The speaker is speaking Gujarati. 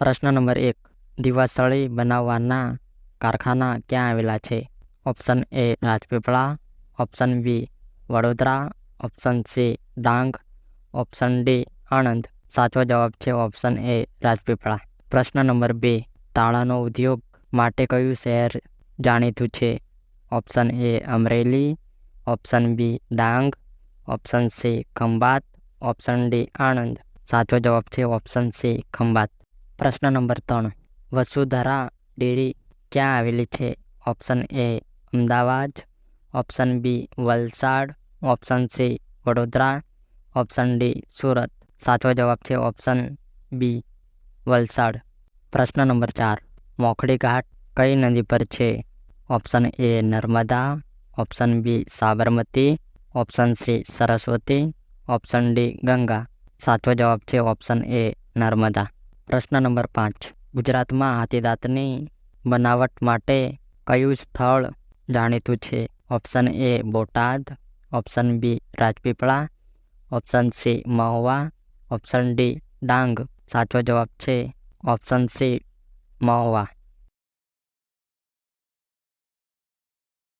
પ્રશ્ન નંબર એક. દિવાસળી બનાવવાના કારખાના ક્યાં આવેલા છે? Option A Rajpipla, option B Vadodara, option C Dang, option D Anand. સાચો જવાબ છે ઓપ્શન એ રાજપીપળા. પ્રશ્ન નંબર બે. તાળાનો ઉદ્યોગ માટે કયું શહેર જાણીતું છે? Option A Amreli, option B Dang, option C Khambhat, option D Anand. સાચો જવાબ છે ઓપ્શન સી ખંભાત. પ્રશ્ન નંબર ત્રણ. વસુધરા ડેરી ક્યાં આવેલી છે? Option A Ahmedabad, option B Valsad, option C Vadodara, option D Surat. સાચો જવાબ છે ઓપ્શન બી વલસાડ. પ્રશ્ન નંબર ચાર. મોખડી ઘાટ કઈ નદી પર છે? Option A Narmada, option B Sabarmati, option C Saraswati, option D Ganga. સાચો જવાબ છે ઓપ્શન એ નર્મદા. પ્રશ્ન નંબર પાંચ. ગુજરાતમાં હાથીદાંતની બનાવટ માટે કયું સ્થળ જાણીતું છે? Option A Botad, option B Rajpipla, option C Mahuva, option D Dang. સાચો જવાબ છે ઓપ્શન સી મહુવા.